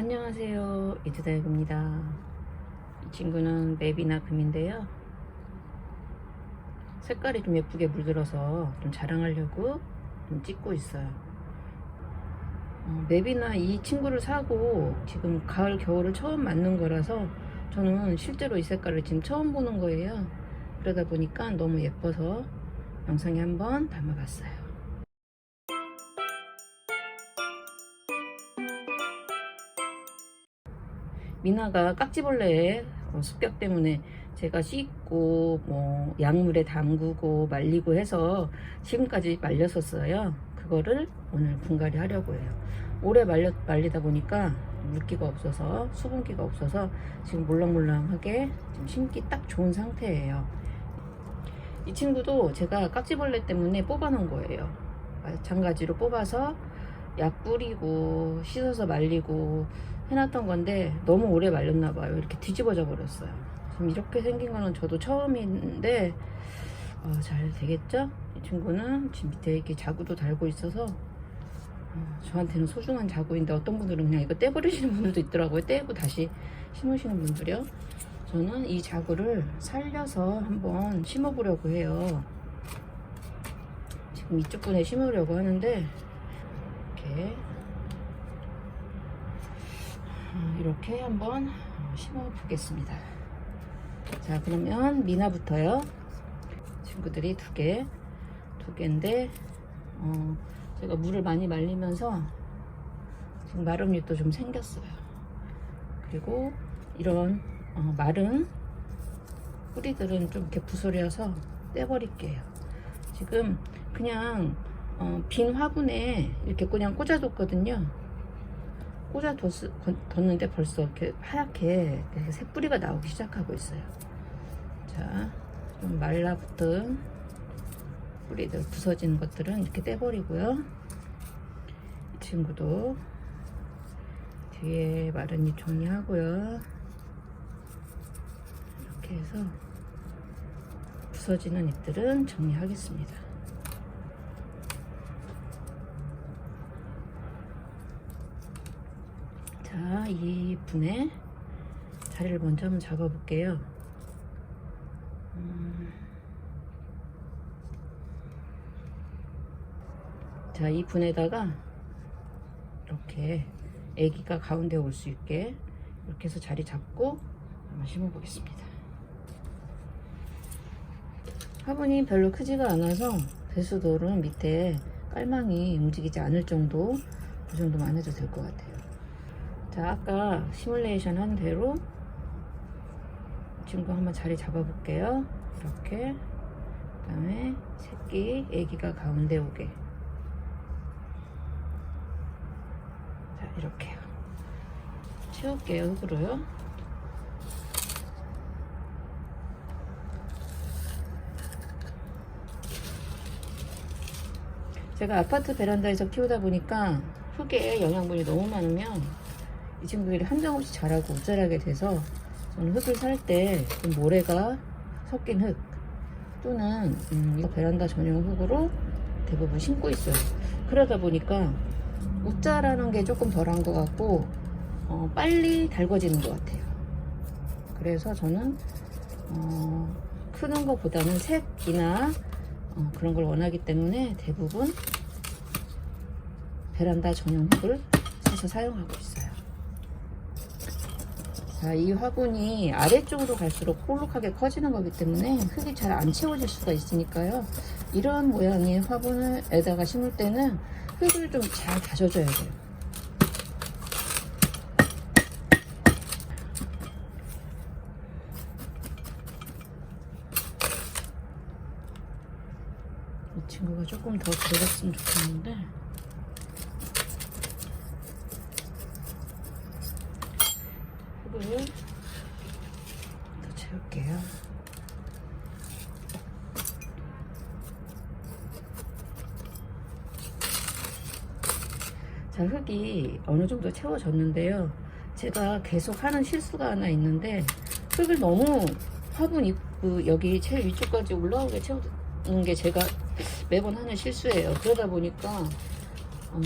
안녕하세요. 이트다육입니다. 이 친구는 맵이나 금인데요. 색깔이 좀 예쁘게 물들어서 좀 자랑하려고 좀 찍고 있어요. 어, 맵이나 이 친구를 사고 지금 가을 겨울을 처음 맞는 거라서 저는 실제로 이 색깔을 지금 처음 보는 거예요. 그러다 보니까 너무 예뻐서 영상에 한번 담아봤어요 미나가 깍지벌레의 어, 습격 때문에 제가 씻고 뭐 약물에 담그고 말리고 해서 지금까지 말렸었어요. 그거를 오늘 분갈이 하려고 해요. 오래 말려, 말리다 보니까 물기가 없어서 수분기가 없어서 지금 몰랑몰랑하게 지금 심기 딱 좋은 상태예요. 이 친구도 제가 깍지벌레 때문에 뽑아놓은 거예요. 마찬가지로 뽑아서 약 뿌리고 씻어서 말리고 해놨던 건데 너무 오래 말렸나 봐요. 이렇게 뒤집어져 버렸어요. 지금 이렇게 생긴 거는 저도 처음인데 어, 잘 되겠죠? 이 친구는 지금 밑에 이렇게 자구도 달고 있어서 어, 저한테는 소중한 자구인데 어떤 분들은 그냥 이거 떼버리시는 분들도 있더라고요. 떼고 다시 심으시는 분들이요. 저는 이 자구를 살려서 한번 심어보려고 해요. 지금 이쪽 분에 심으려고 하는데 이렇게 어, 이렇게 한번 심어 보겠습니다. 자, 그러면 미나부터요. 친구들이 두 개, 두 개인데, 어, 제가 물을 많이 말리면서 지금 마름잎도 좀 생겼어요. 그리고 이런 어, 마른 뿌리들은 좀 이렇게 부스려서 떼버릴게요. 지금 그냥 어, 빈 화분에 이렇게 그냥 꽂아뒀거든요. 꽂아뒀는데 벌써 이렇게 하얗게 새뿌리가 나오기 시작하고 있어요. 자, 좀 말라붙은 뿌리들 부서진 것들은 이렇게 떼버리고요. 이 친구도 뒤에 마른 잎 정리하고요. 이렇게 해서 부서지는 잎들은 정리하겠습니다. 자, 이 분에 자리를 먼저 한번 잡아 볼게요. 음. 자, 이 분에다가 이렇게 아기가 가운데 올 수 있게 이렇게 해서 자리 잡고 한번 심어 보겠습니다. 화분이 별로 크지가 않아서 배수돌은 밑에 깔망이 움직이지 않을 정도 그 정도만 해도 될 것 같아요. 자, 아까 시뮬레이션 한 대로 친구 한번 자리 잡아 볼게요. 이렇게. 그 다음에 새끼, 애기가 가운데 오게. 자, 이렇게요. 채울게요, 흙으로요. 제가 아파트 베란다에서 키우다 보니까 흙에 영양분이 너무 많으면 이 친구들이 한정없이 자라고 우짜라게 돼서 저는 흙을 살 때 모래가 섞인 흙 또는 음, 베란다 전용 흙으로 대부분 심고 있어요. 그러다 보니까 우짜라는 게 조금 덜한 것 같고 어, 빨리 달궈지는 것 같아요. 그래서 저는 어, 크는 것보다는 색이나 어, 그런 걸 원하기 때문에 대부분 베란다 전용 흙을 사서 사용하고 있어요. 자, 이 화분이 아래쪽으로 갈수록 볼록하게 커지는 거기 때문에 흙이 잘 안 채워질 수가 있으니까요. 이런 모양의 화분에다가 심을 때는 흙을 좀 잘 다져줘야 돼요. 이 친구가 조금 더 들어갔으면 좋겠는데 흙을 더 채울게요. 자, 흙이 어느 정도 채워졌는데요. 제가 계속 하는 실수가 하나 있는데 흙을 너무 화분 입구 여기 제일 위쪽까지 올라오게 채우는 게 제가 매번 하는 실수예요. 그러다 보니까 어,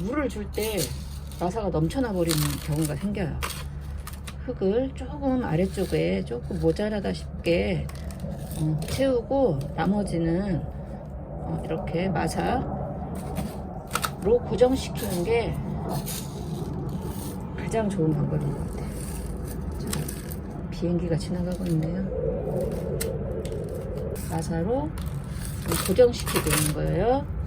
물을 줄때 마사가 넘쳐나 버리는 경우가 생겨요. 흙을 조금 아래쪽에 조금 모자라다 싶게 어, 채우고 나머지는 어, 이렇게 마사 로 고정시키는 게 가장 좋은 방법인 것 같아요. 자, 비행기가 지나가고 있네요. 마사로 고정시키고 있는 거예요.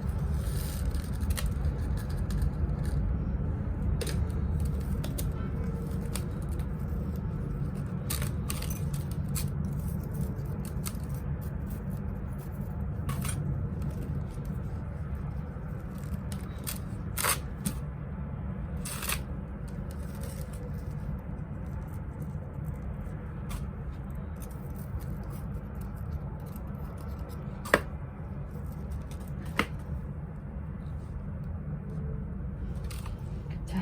자,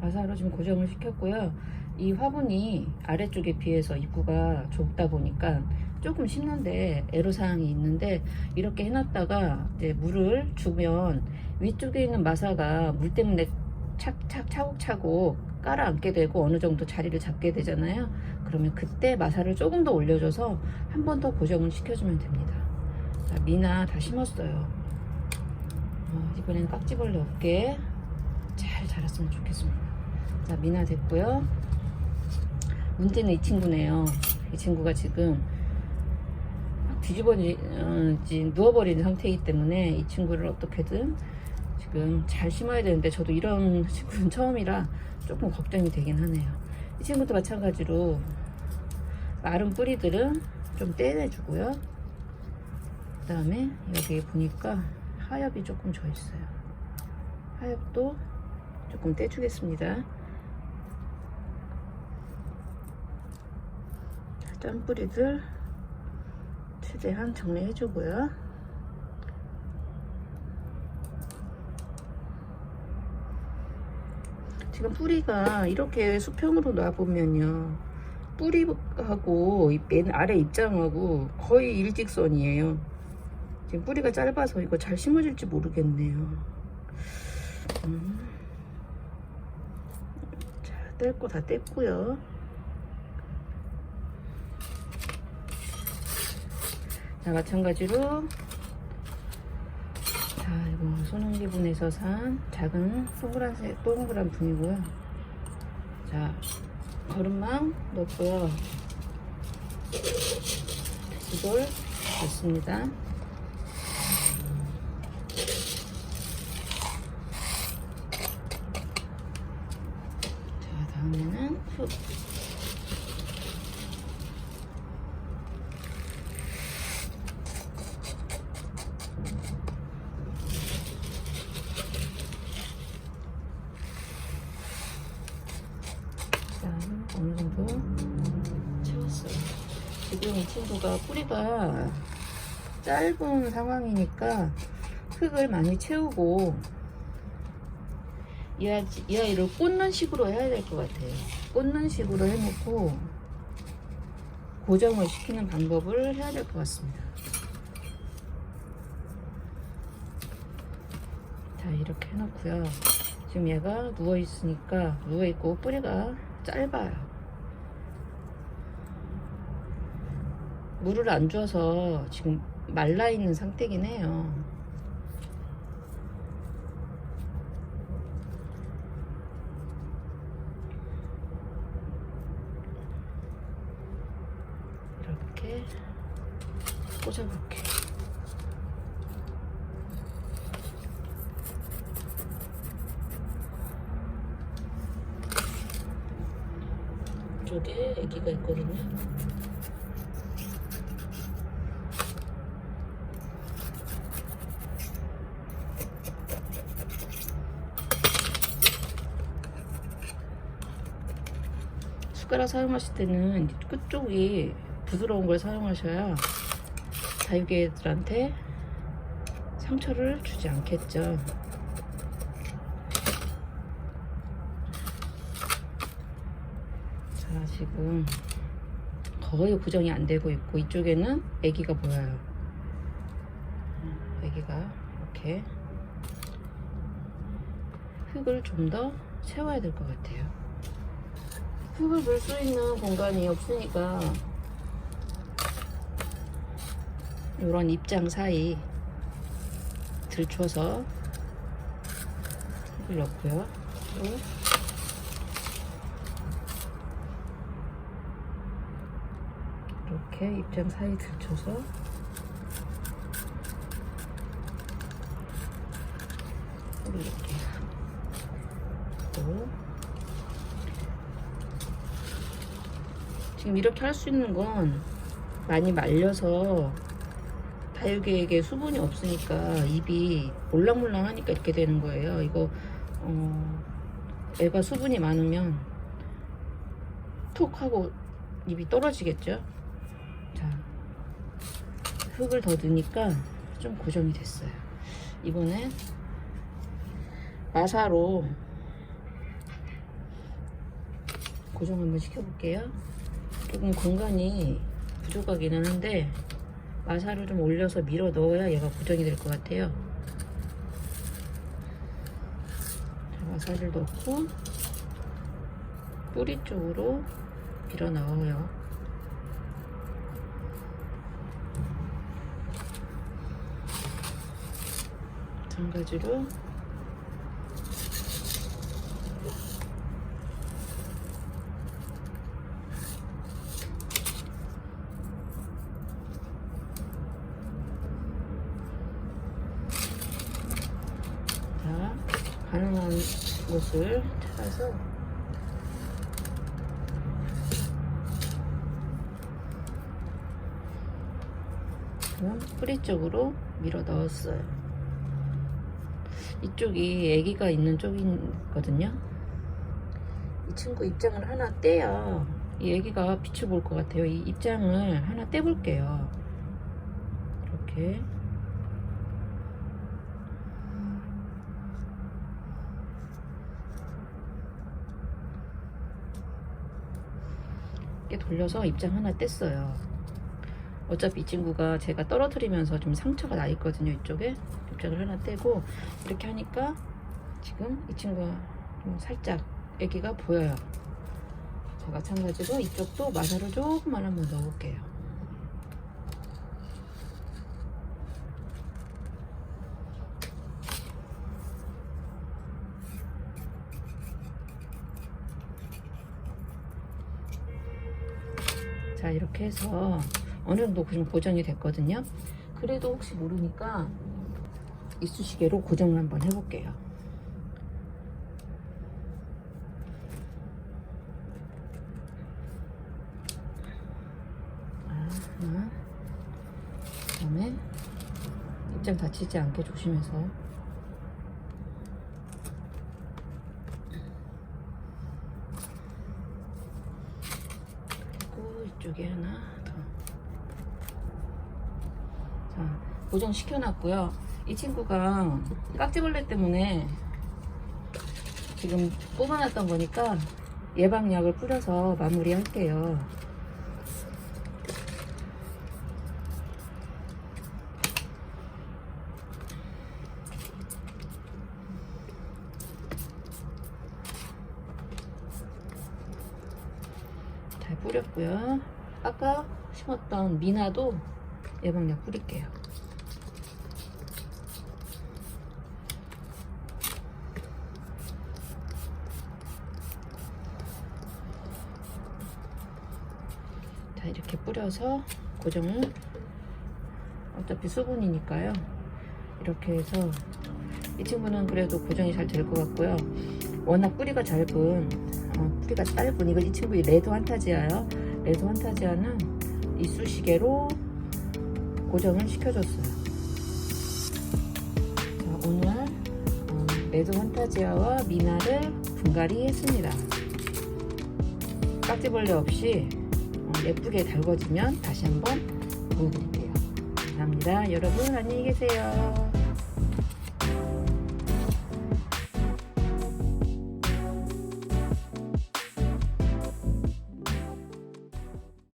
마사로 지금 고정을 시켰고요. 이 화분이 아래쪽에 비해서 입구가 좁다 보니까 조금 심는데 애로사항이 있는데 이렇게 해놨다가 이제 물을 주면 위쪽에 있는 마사가 물 때문에 착착 차곡차곡 깔아앉게 되고 어느 정도 자리를 잡게 되잖아요. 그러면 그때 마사를 조금 더 올려줘서 한 번 더 고정을 시켜주면 됩니다. 자, 미나 다 심었어요. 어, 이번엔 깍지벌레 없게 잘 자랐으면 좋겠습니다. 자, 미나 됐고요. 문제는 이 친구네요. 이 친구가 지금 막 뒤집어지 어, 지- 누워버린 상태이기 때문에 이 친구를 어떻게든 지금 잘 심어야 되는데 저도 이런 친구는 처음이라 조금 걱정이 되긴 하네요. 이 친구도 마찬가지로 마른 뿌리들은 좀 떼내주고요. 그 다음에 여기 보니까 하엽이 조금 져 있어요. 하엽도 조금 떼주겠습니다. 자, 짠뿌리들 최대한 정리해주고요. 지금 뿌리가 이렇게 수평으로 놔보면요. 뿌리하고 이맨 아래 입장하고 거의 일직선이에요. 지금 뿌리가 짧아서 이거 잘 심어질지 모르겠네요. 음. 자, 뗄거 다 뗐고요. 자, 마찬가지로 자, 이거 손흥기분에서 산 작은 동그란색 동그란 분이고요. 자, 거름망 넣고요. 이걸 넣습니다. 자, 다음에는 흙. 일단 어느 정도 채웠어요. 친구가 뿌리가 짧은 상황이니까 흙을 많이 채우고 이, 아이, 이 아이를 꽂는 식으로 해야 될 것 같아요. 꽂는 식으로 해놓고 고정을 시키는 방법을 해야 될 것 같습니다. 자 이렇게 해놓고요. 지금 얘가 누워 있으니까 누워 있고 뿌리가 짧아요. 물을 안 줘서 지금 말라 있는 상태긴 해요. 이렇게 꽂아볼게요. 쪽에 아기가 있거든요. 숟가락 사용하실 때는 끝쪽이 부드러운 걸 사용하셔야 다육이들한테 상처를 주지 않겠죠. 자, 지금 거의 고정이 안 되고 있고 이쪽에는 아기가 보여요. 아기가 이렇게 흙을 좀더 세워야 될 것 같아요. 흙을 물 수 있는 공간이 없으니까 이런 입장 사이 들춰서 흙을 넣고요. 또 이렇게 입장 사이 들춰서 이렇게 또 지금 이렇게 할 수 있는 건 많이 말려서 다육이에게 수분이 없으니까 입이 몰랑몰랑하니까 이렇게 되는 거예요. 이거 어, 애가 수분이 많으면 툭 하고 입이 떨어지겠죠. 자, 흙을 더 넣으니까 좀 고정이 됐어요. 이번엔 마사로 고정 한번 시켜볼게요. 조금 공간이 부족하기는 한데 마사를 좀 올려서 밀어 넣어야 얘가 고정이 될 것 같아요. 자, 마사를 넣고 뿌리 쪽으로 밀어 넣어요. 마찬가지로 자, 가능한 곳을 찾아서 뿌리 쪽으로 밀어 넣었어요. 이쪽이 아기가 있는 쪽이거든요. 이 친구 입장을 하나 떼야 이 아기가 빛을 볼것 같아요. 이 입장을 하나 떼볼게요. 이렇게 이렇게 돌려서 입장 하나 뗐어요. 어차피 이 친구가 제가 떨어뜨리면서 좀 상처가 나 있거든요. 이쪽에 입장을 하나 떼고 이렇게 하니까 지금 이 친구가 좀 살짝 애기가 보여요. 자, 마찬가지로 이쪽도 마사를 조금만 한번 넣어볼게요. 이렇게 해서 어느 정도 좀 고정이 됐거든요. 그래도 혹시 모르니까 이쑤시개로 고정을 한번 해볼게요. 아, 하나. 그다음에 입장 다치지 않게 조심해서 그리고 이쪽에 하나 더. 자, 고정 시켜놨고요. 이 친구가 깍지벌레 때문에 지금 뽑아놨던 거니까 예방약을 뿌려서 마무리할게요. 잘 뿌렸고요. 아까 심었던 미나도 예방약 뿌릴게요. 이렇게 뿌려서 고정을 어차피 수분이니까요. 이렇게 해서 이 친구는 그래도 고정이 잘 될 것 같고요. 워낙 뿌리가 짧은 어, 뿌리가 짧은 이거 이 친구의 레드 환타지아요. 레드 환타지아는 이쑤시개로 고정을 시켜줬어요. 자, 오늘 어, 레드 환타지아와 미나를 분갈이 했습니다. 깍지 벌레 없이 어, 예쁘게 달궈지면 다시 한번 보여드릴게요. 감사합니다. 여러분 안녕히 계세요.